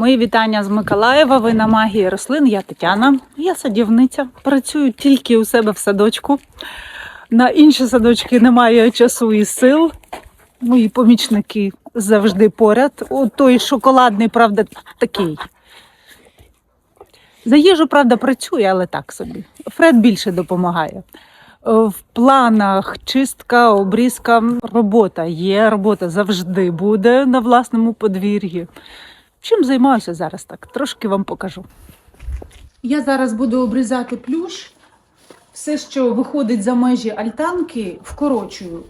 Мої вітання з Миколаєва. Ви на магії рослин. Я Тетяна. Я садівниця. Працюю тільки у себе в садочку. На інші садочки немає часу і сил. Мої помічники завжди поряд. О, той шоколадний, правда, такий. За їжу, правда, працює, але так собі. Фред більше допомагає. В планах чистка, обрізка, робота є. Робота завжди буде на власному подвір'ї. Чим займаюся зараз так? Трошки вам покажу. Я зараз буду обрізати плющ. Все, що виходить за межі альтанки, вкорочую.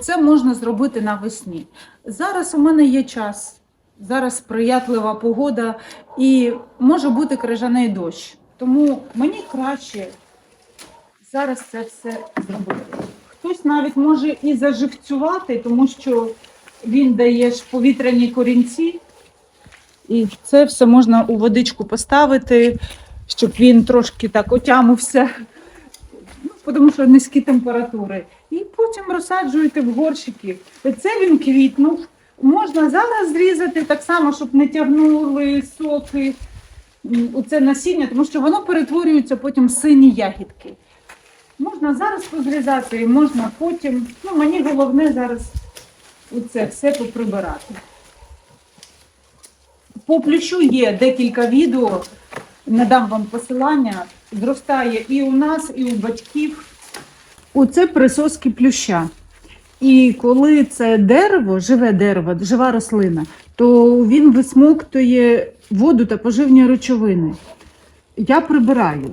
Це можна зробити навесні. Зараз у мене є час. Зараз сприятлива погода і може бути крижаний дощ. Тому мені краще зараз це все зробити. Хтось навіть може і заживцювати, тому що він дає ж повітряні корінці. І це все можна у водичку поставити, щоб він трошки так отямився, ну, тому що низькі температури. І потім розсаджуєте в горщики. Це він квітнув. Можна зараз зрізати так само, щоб не тягнули соки у це насіння, тому що воно перетворюється потім в сині ягідки. Можна зараз позрізати, можна потім. Ну, мені головне зараз оце все поприбирати. По плющу є декілька відео, надам вам посилання. Зростає і у нас, і у батьків. Оце присоски плюща. І коли це дерево, живе дерево, жива рослина, то він висмоктує воду та поживні речовини. Я прибираю.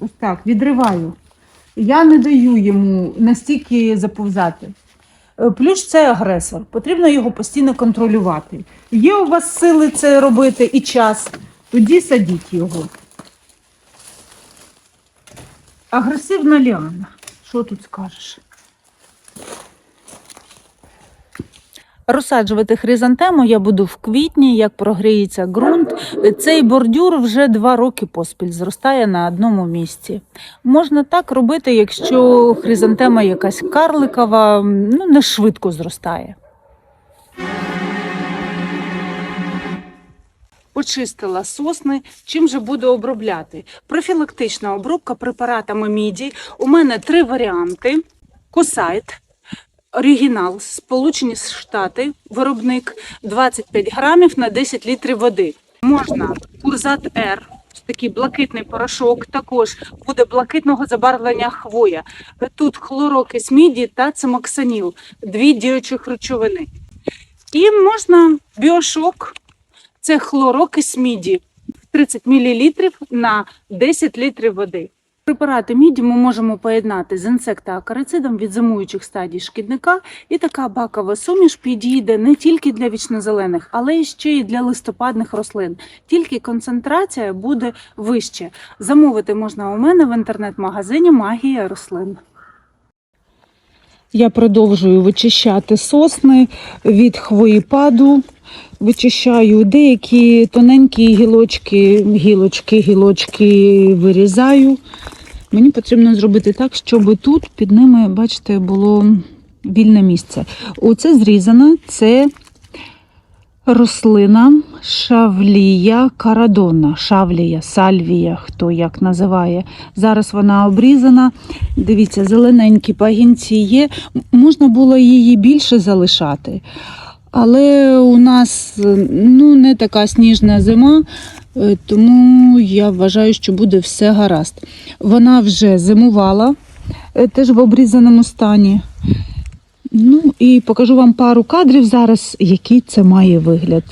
Ось так, відриваю. Я не даю йому настільки заповзати. Е, Плющ це агресор, потрібно його постійно контролювати. Є у вас сили це робити і час, тоді садіть його. Агресивна ліана. Що тут скажеш? Розсаджувати хризантему я буду в квітні, як прогріється ґрунт. Цей бордюр вже два роки поспіль зростає на одному місці. Можна так робити, якщо хризантема якась карликова, ну не швидко зростає. Почистила сосни. Чим же буду обробляти? Профілактична обробка препаратами міді. У мене три варіанти: косайт, оригінал, Сполучені Штати, виробник 25 грамів на 10 літрів води. Можна курзат Р. Такий блакитний порошок також буде блакитного забарвлення хвоя. Тут хлорокис міді та цимоксаніл, дві діючих речовини. І можна біошок, це хлорокис міді 30 мл на 10 літрів води. Препарати міді ми можемо поєднати з інсектоакарицидом від зимуючих стадій шкідника, і така бакова суміш підійде не тільки для вічнозелених, але й ще й для листопадних рослин. Тільки концентрація буде вище. Замовити можна у мене в інтернет-магазині Магія рослин. Я продовжую вичищати сосни від хвоїпаду. Вичищаю деякі тоненькі гілочки, гілочки, гілочки вирізаю. Мені потрібно зробити так, щоб тут під ними, бачите, було вільне місце. Оце зрізано, це рослина шавлія карадона, шавлія, сальвія, хто як називає. Зараз вона обрізана. Дивіться, зелененькі пагінці є. Можна було її більше залишати. Але у нас ну, не така сніжна зима, тому я вважаю, що буде все гаразд. Вона вже зимувала, е, теж в обрізаному стані. Ну і покажу вам пару кадрів зараз, який це має вигляд.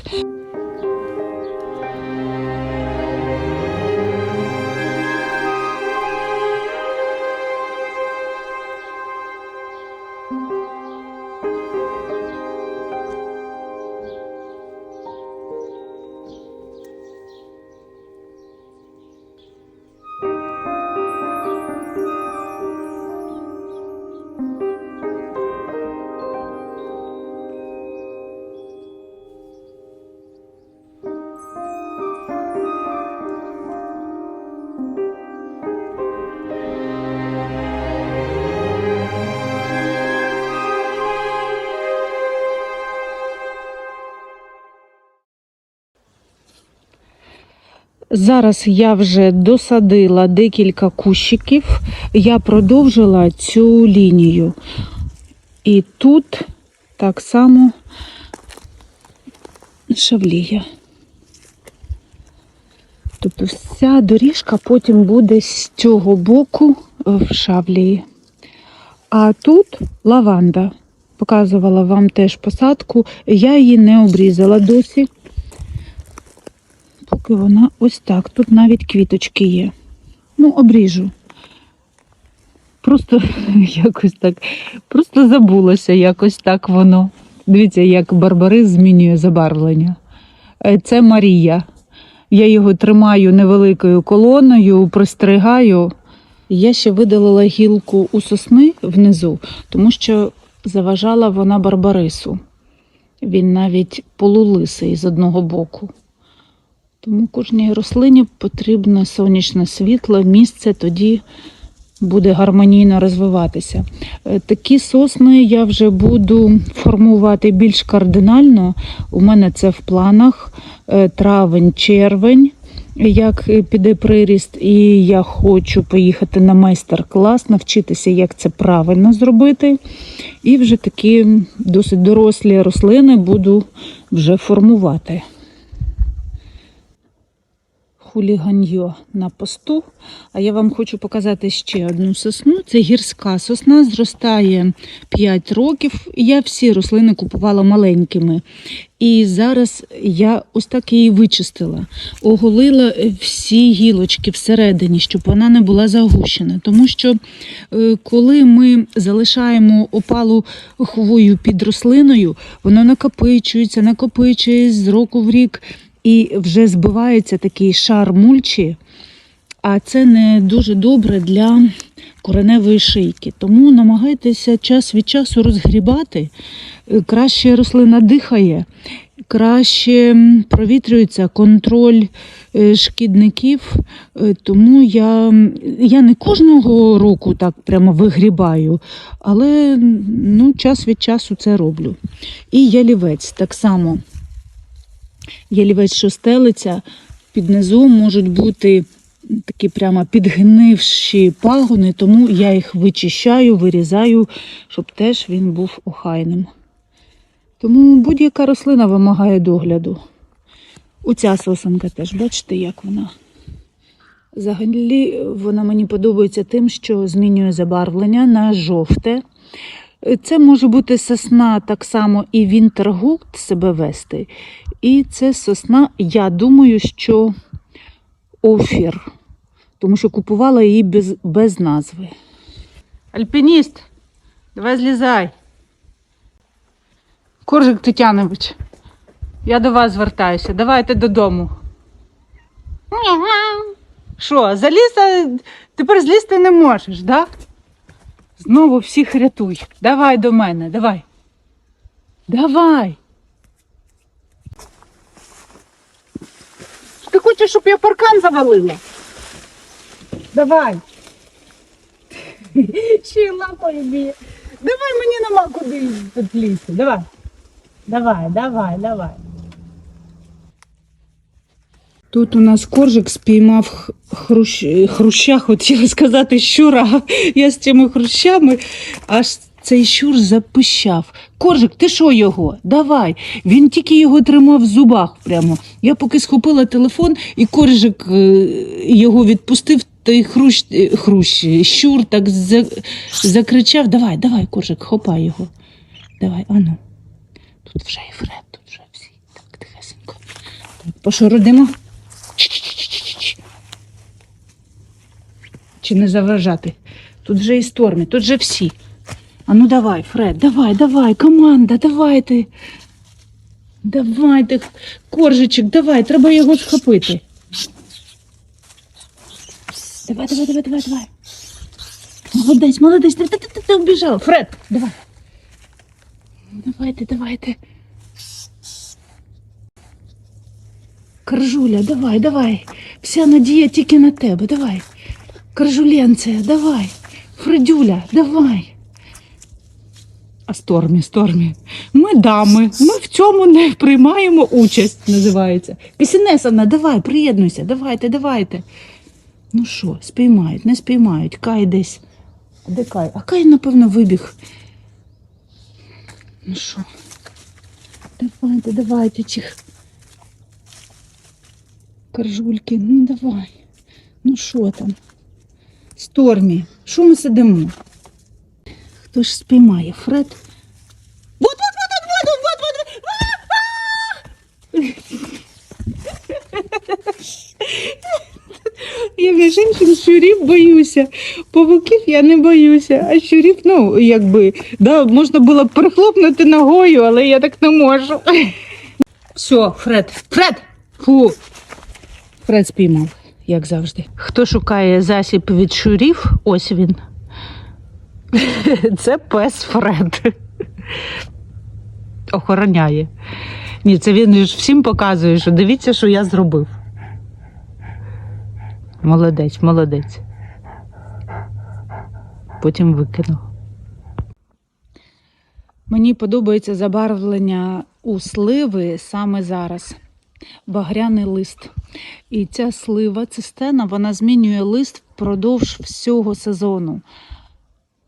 Зараз я вже досадила декілька кущиків, я продовжила цю лінію. І тут так само шавлія. Тобто вся доріжка потім буде з цього боку в шавлії. А тут лаванда. Показувала вам теж посадку. Я її не обрізала досі. Поки вона ось так. Тут навіть квіточки є. Ну, обріжу. Просто якось так. Просто забулося якось так воно. Дивіться, як барбарис змінює забарвлення. Е, Це Марія. Я його тримаю невеликою колоною, пристригаю. Я ще видалила гілку у сосни внизу, тому що заважала вона барбарису. Він навіть полулисий з одного боку. Тому кожній рослині потрібно сонячне світло, місце тоді буде гармонійно розвиватися. Е, Такі сосни я вже буду формувати більш кардинально. У мене це в планах е, травень, червень. Як піде приріст, і я хочу поїхати на майстер-клас, навчитися, як це правильно зробити. І вже такі досить дорослі рослини буду вже формувати. Хуліганьо на посту. А я вам хочу показати ще одну сосну. Це гірська сосна, зростає 5 років. Я всі рослини купувала маленькими. І зараз я ось так її вичистила, оголила всі гілочки всередині, щоб вона не була загущена. Тому що е, коли ми залишаємо опалу хвою під рослиною, воно накопичується, накопичується з року в рік і вже збивається такий шар мульчі, а це не дуже добре для кореневої шийки. Тому намагайтеся час від часу розгрібати. Краще рослина дихає, краще провітрюється контроль е, шкідників. Е, Тому я, я не кожного року так прямо вигрібаю, але ну, час від часу це роблю. І ялівець так само. Ялівець, що стелиться, під низом можуть бути такі прямо підгнивші пагони, тому я їх вичищаю, вирізаю, щоб теж він був охайним. Тому будь-яка рослина вимагає догляду. Оця сосенка теж, бачите, як вона. Взагалі вона мені подобається тим, що змінює забарвлення на жовте. Це може бути сосна так само і Вінтергулд себе вести. І це сосна, я думаю, що офір, тому що купувала її без, без назви. Альпініст, давай злізай. Коржик Тетянович, я до вас звертаюся. Давайте додому. Що, залізти? Тепер злізти не можеш, да? Знову всіх рятуй. Давай до мене, давай. Давай. Ти хочеш, щоб я паркан завалила? Давай. Ще й лапою б'є. Давай мені нема куди тут лізти. Давай. Давай, давай, давай. Тут у нас коржик спіймав хрущ... хруща, хотіла сказати щура. Я з цими хрущами аж цей щур запищав. Коржик, ти що його? Давай. Він тільки його тримав в зубах прямо. Я поки схопила телефон, і коржик е, його відпустив, той хрущ, е, хрущ, щур так за... закричав. Давай, давай, коржик, хопай його. Давай, ану. Тут вже і Фред, тут вже всі. Так, тихесенько. Так, пошородимо. Чи не заважати? Тут же і стормі, тут же всі. А ну давай, Фред, давай, давай, команда, давайте. Давайте, коржичок, давай, треба його схопити. Давай, давай, давай, давай, давай. Молодець, молодець, ти, ти, ти, ти убіжав. Фред, давай. Давайте, давайте. Каржуля, давай, давай. Вся надія тільки на тебе, давай. Каржуленце, давай. Фредюля, давай. А стормі, стормі. Ми дами, ми в цьому не приймаємо участь, називається. Пісінесана, давай, приєднуйся, давайте, давайте. Ну що, спіймають, не спіймають, кай десь. А де кай? А кай, напевно, вибіг. Ну що? Давайте, давайте, чих. Каржульки, ну давай. Ну що там? Стормі, що ми сидимо? Хто ж спіймає? Фред? Вот, вот, вот, вот, вот, вот, вот. Я між іншим щурів боюся. Павуків я не боюся, а щурів, ну, якби, да, можна було б прихлопнути ногою, але я так не можу. Все, Фред, Фред! Фу. Фред спіймав, як завжди. Хто шукає засіб від щурів, ось він. Це пес Фред. Охороняє. Ні, це він ж всім показує, що дивіться, що я зробив. Молодець, молодець. Потім викинув. Мені подобається забарвлення у сливи саме зараз. Багряний лист. І ця слива, цистена, вона змінює лист впродовж всього сезону.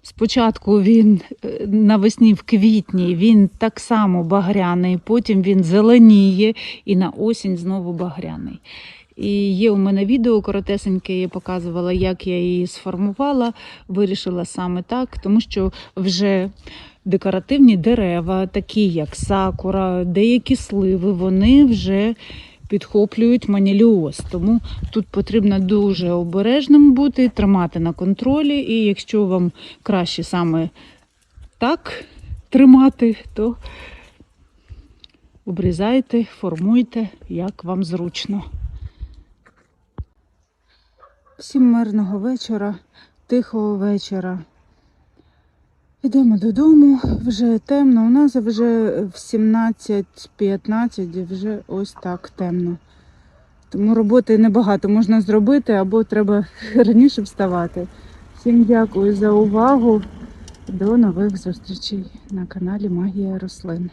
Спочатку він е, навесні в квітні він так само багряний, потім він зеленіє і на осінь знову багряний. І є у мене відео коротесеньке, я показувала, як я її сформувала. Вирішила саме так, тому що вже декоративні дерева, такі як сакура, деякі сливи, вони вже підхоплюють маніліоз. Тому тут потрібно дуже обережним бути, тримати на контролі. І якщо вам краще саме так тримати, то обрізайте, формуйте, як вам зручно. Всім мирного вечора, тихого вечора. Йдемо додому, вже темно. У нас вже в 17.15 вже ось так темно. Тому роботи небагато можна зробити або треба раніше вставати. Всім дякую за увагу. До нових зустрічей на каналі Магія рослин.